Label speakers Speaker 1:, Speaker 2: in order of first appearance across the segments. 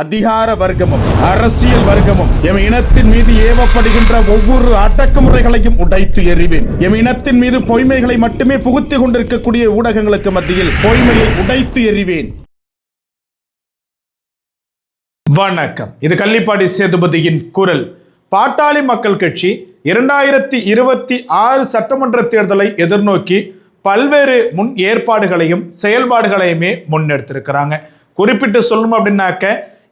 Speaker 1: அதிகார வர்க்கமும் அரசியல் வர்க்கமும் எம் இனத்தின் மீது ஏவப்படுகின்ற ஒவ்வொரு அடக்குமுறைகளையும் உடைத்து எறிவேன். எம் இனத்தின் மீது பொய்மைகளை மட்டுமே புகுத்திக் கொண்டிருக்கக்கூடிய ஊடகங்களுக்கு மத்தியில் பொய்மையை உடைத்து எறிவேன். வணக்கம். இது கள்ளிப்பாடி சேதுபதியின் குரல். பாட்டாளி மக்கள் கட்சி இரண்டாயிரத்தி இருபத்தி ஆறு சட்டமன்ற தேர்தலை எதிர்நோக்கி பல்வேறு முன் ஏற்பாடுகளையும் செயல்பாடுகளையுமே முன்னெடுத்திருக்கிறாங்க. குறிப்பிட்டு சொல்லணும் அப்படின்னாக்க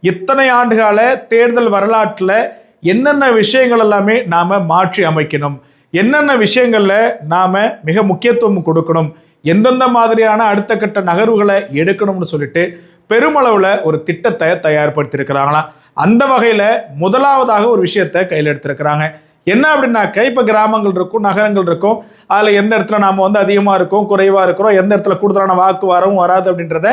Speaker 1: இத்தனை ஆண்டுகால தேர்தல் வரலாற்றில் என்னென்ன விஷயங்கள் எல்லாமே நாம் மாற்றி அமைக்கணும். என்னென்ன விஷயங்களில் நாம் மிக முக்கியத்துவம் கொடுக்கணும். எந்தெந்த மாதிரியான அடுத்த கட்ட நகர்வுகளை எடுக்கணும்னு சொல்லிட்டு பெருமளவில் ஒரு திட்டத்தை தயார்படுத்தியிருக்கிறாங்களாம். அந்த வகையில் முதலாவதாக ஒரு விஷயத்தை கையில் எடுத்திருக்கிறாங்க. என்ன அப்படின்னாக்க இப்போ கிராமங்கள் இருக்கும் நகரங்கள் இருக்கும் அதில் எந்த இடத்துல நாம் வந்து அதிகமாக இருக்கோம் குறைவாக இருக்கிறோம் எந்த இடத்துல கூடுதலான வாக்கு வரவும் வராது அப்படின்றத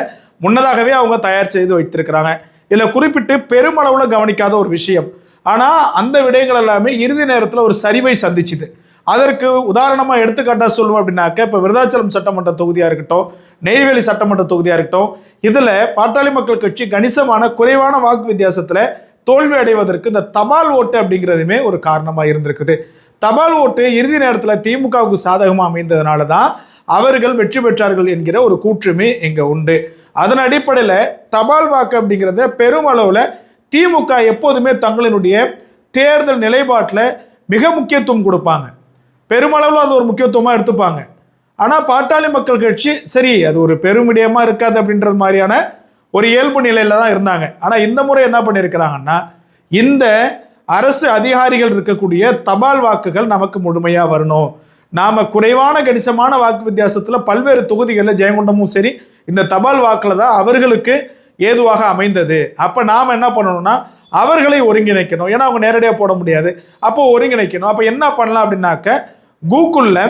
Speaker 1: முன்னதாகவே அவங்க தயார் செய்து வைத்திருக்கிறாங்க. இதில் குறிப்பிட்டு பெருமளவில் கவனிக்காத ஒரு விஷயம். ஆனால் அந்த விடயங்கள் எல்லாமே இறுதி நேரத்தில் ஒரு சரிவை சந்திச்சுது. அதற்கு உதாரணமாக எடுத்துக்காட்டாக சொல்லுவோம் அப்படின்னாக்க இப்போ விருதாச்சலம் சட்டமன்ற தொகுதியாக இருக்கட்டும் நெய்வேலி சட்டமன்ற தொகுதியாக இருக்கட்டும் இதில் பாட்டாளி மக்கள் கட்சி கணிசமான குறைவான வாக்கு வித்தியாசத்தில் தோல்வி அடைவதற்கு இந்த தபால் ஓட்டு அப்படிங்கிறதுமே ஒரு காரணமாக இருந்திருக்குது. தபால் ஓட்டு இறுதி நேரத்தில் திமுகவுக்கு சாதகமாக அமைந்ததுனால தான் அவர்கள் வெற்றி பெற்றார்கள் என்கிற ஒரு கூற்றுமே இங்கே உண்டு. அதன் அடிப்படையில் தபால் வாக்கு அப்படிங்கிறத பெருமளவில் திமுக எப்போதுமே தங்களினுடைய தேர்தல் நிலைப்பாட்டில் மிக முக்கியத்துவம் கொடுப்பாங்க. பெருமளவில் அது ஒரு முக்கியத்துவமாக எடுத்துப்பாங்க. ஆனால் பாட்டாளி மக்கள் கட்சி சரி அது ஒரு பெருமிடியமாக இருக்காது அப்படின்றது மாதிரியான ஒரு இயல்பு நிலையில் தான் இருந்தாங்க. ஆனால் இந்த முறை என்ன பண்ணியிருக்கிறாங்கன்னா இந்த அரசு அதிகாரிகள் இருக்கக்கூடிய தபால் வாக்குகள் நமக்கு முழுமையாக வரணும். நாம் குறைவான கணிசமான வாக்கு வித்தியாசத்தில் பல்வேறு தொகுதிகளில் ஜெயங்கொண்டமும் சரி இந்த தபால் வாக்கில் தான் அவர்களுக்கு ஏதுவாக அமைந்தது. அப்போ நாம் என்ன பண்ணணும்னா அவர்களை ஒருங்கிணைக்கணும். ஏன்னா அவங்க நேரடியாக போட முடியாது. அப்போ ஒருங்கிணைக்கணும். அப்போ என்ன பண்ணலாம் அப்படின்னாக்க கூகுளில்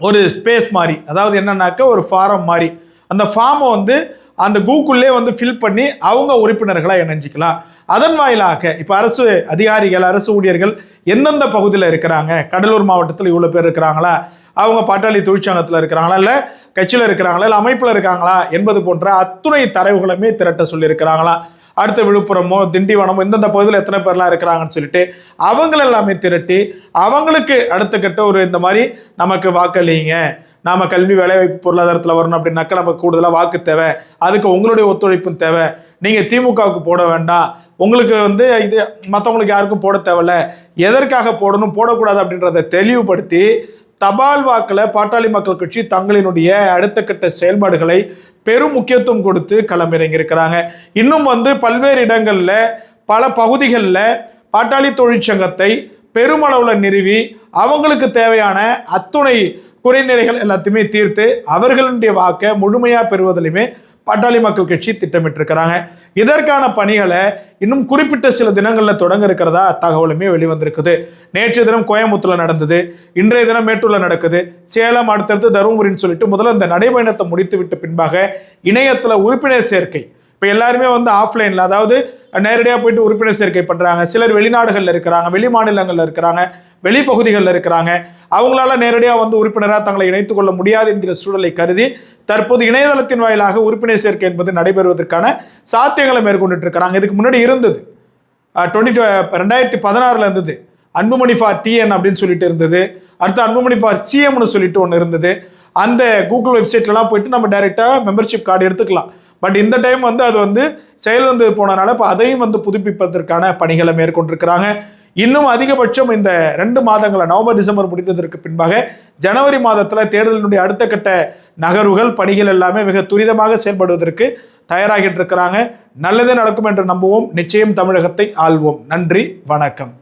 Speaker 1: ஒரு ஸ்பேஸ் மாதிரி அதாவது என்னன்னாக்க ஒரு ஃபாரம் மாதிரி அந்த ஃபார்மை வந்து அந்த கூகுள்லே வந்து ஃபில் பண்ணி அவங்க உறுப்பினர்களாக இணைஞ்சிக்கலாம். அதன் வாயிலாக இப்போ அரசு அதிகாரிகள் அரசு ஊழியர்கள் எந்தெந்த பகுதியில் இருக்கிறாங்க? கடலூர் மாவட்டத்தில் இவ்வளோ பேர் இருக்கிறாங்களா? அவங்க பாட்டாளி தொழிற்சங்கத்தில் இருக்கிறாங்களா? இல்லை கட்சியில் இருக்கிறாங்களா? இல்லை அமைப்பில் இருக்காங்களா? என்பது போன்ற அத்துணை தரவுகளுமே திரட்ட சொல்லியிருக்கிறாங்களா? அடுத்த விழுப்புரமோ திண்டிவனமோ எந்தெந்த பகுதியில் எத்தனை பேர்லாம் இருக்கிறாங்கன்னு சொல்லிட்டு அவங்கள எல்லாமே திரட்டி அவங்களுக்கு அடுத்த கட்ட ஒரு இந்த மாதிரி நமக்கு வாக்களிங்க. நாம கல்வி வேலைவாய்ப்பு பொருளாதாரத்தில் வரணும் அப்படின்னாக்கா நமக்கு கூடுதலாக வாக்கு தேவை. அதுக்கு உங்களுடைய ஒத்துழைப்பும் தேவை. நீங்கள் திமுகவுக்கு போட வேண்டாம். உங்களுக்கு வந்து இது மற்றவங்களுக்கு யாருக்கும் போட தேவையில்ல. எதற்காக போடணும் போடக்கூடாது அப்படின்றத தெளிவுபடுத்தி தபால் வாக்கில் பாட்டாளி மக்கள் கட்சி தங்களினுடைய அடுத்த கட்ட செயல்பாடுகளை பெரும் முக்கியத்துவம் கொடுத்து களமிறங்கியிருக்கிறாங்க. இன்னும் வந்து பல்வேறு இடங்களில் பல பகுதிகளில் பாட்டாளி தொழிற்சங்கத்தை பெருமளவில் நிறுவி அவங்களுக்கு தேவையான அத்துணை குறைநிறைகள் எல்லாத்தையுமே தீர்த்து அவர்களுடைய வாக்கை முழுமையாக பெறுவதிலுமே பாட்டாளி மக்கள் கட்சி திட்டமிட்டிருக்கிறாங்க. இதற்கான பணிகளை இன்னும் குறிப்பிட்ட சில தினங்களில் தொடங்க இருக்கிறதா தகவலுமே வெளிவந்திருக்குது. நேற்று தினம் கோயம்புத்தூரில் நடந்தது. இன்றைய தினம் மேட்டூரில் நடக்குது. சேலம் அடுத்தடுத்து தருமபுரின்னு சொல்லிட்டு முதல்ல இந்த நடைபயணத்தை முடித்து விட்ட பின்பாக இணையத்தில் உறுப்பினர் சேர்க்கை இப்போ எல்லாருமே வந்து ஆஃப்லைனில் அதாவது நேரடியாக போயிட்டு உறுப்பினர் சேர்க்கை பண்ணுறாங்க சிலர் வெளிநாடுகளில் இருக்கிறாங்க வெளி மாநிலங்களில் இருக்கிறாங்க வெளிப்பகுதிகளில் இருக்கிறாங்க. அவங்களால நேரடியாக வந்து உறுப்பினராக தங்களை இணைத்துக் கொள்ள முடியாது என்கிற சூழலை கருதி தற்போது இணையதளத்தின் வாயிலாக உறுப்பினர் சேர்க்கை என்பது நடைபெறுவதற்கான சாத்தியங்களை மேற்கொண்டுட்டு இருக்கிறாங்க. இதுக்கு முன்னாடி இருந்தது. டுவெண்ட்டி ரெண்டாயிரத்தி பதினாறில் இருந்தது. அன்புமணி ஃபார் டிஎன் அப்படின்னு சொல்லிட்டு இருந்தது. அடுத்து அன்புமணி ஃபார் சிஎம்னு சொல்லிட்டு ஒன்று இருந்தது. அந்த கூகுள் வெப்சைட்லலாம் போயிட்டு நம்ம டைரெக்டாக மெம்பர்ஷிப் கார்டு எடுத்துக்கலாம். பட் இந்த டைம் வந்து அது வந்து செயலிழந்து போனனால இப்போ அதையும் வந்து புதுப்பிப்பதற்கான பணிகளை மேற்கொண்டிருக்கிறாங்க. இன்னும் அதிகபட்சம் இந்த ரெண்டு மாதங்களை நவம்பர் டிசம்பர் முடிந்ததற்கு பின்பாக ஜனவரி மாதத்தில் தேர்தலினுடைய அடுத்த கட்ட நகர்வுகள் பணிகள் எல்லாமே மிக துரிதமாக செயல்படுவதற்கு தயாராகிட்டு இருக்கிறாங்க நல்லதே நடக்கும் என்று நம்புவோம். நிச்சயம் தமிழகத்தை ஆள்வோம். நன்றி வணக்கம்.